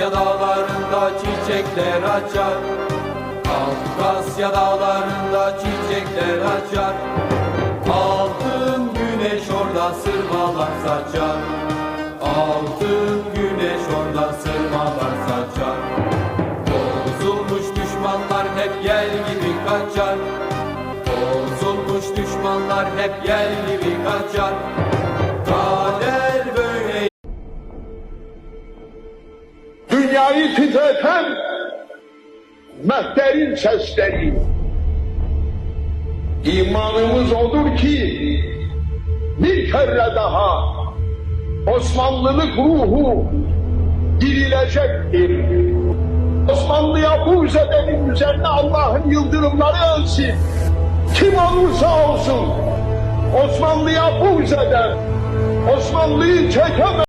Kafkasya dağlarında çiçekler açar. Kafkasya dağlarında çiçekler açar. Altın güneş orada sırmalar saçar. Altın güneş orada sırmalar saçar. Bozulmuş düşmanlar hep yel gibi kaçar. Bozulmuş düşmanlar hep yel gibi kaçar dünyayı titreten mehderin sesleri. İmanımız odur ki bir kere daha Osmanlılık ruhu dirilecektir. Osmanlı'ya bu edenin üzerine Allah'ın yıldırımları ölsün. Kim olursa olsun Osmanlı'ya bu eden, Osmanlı'yı çekemez.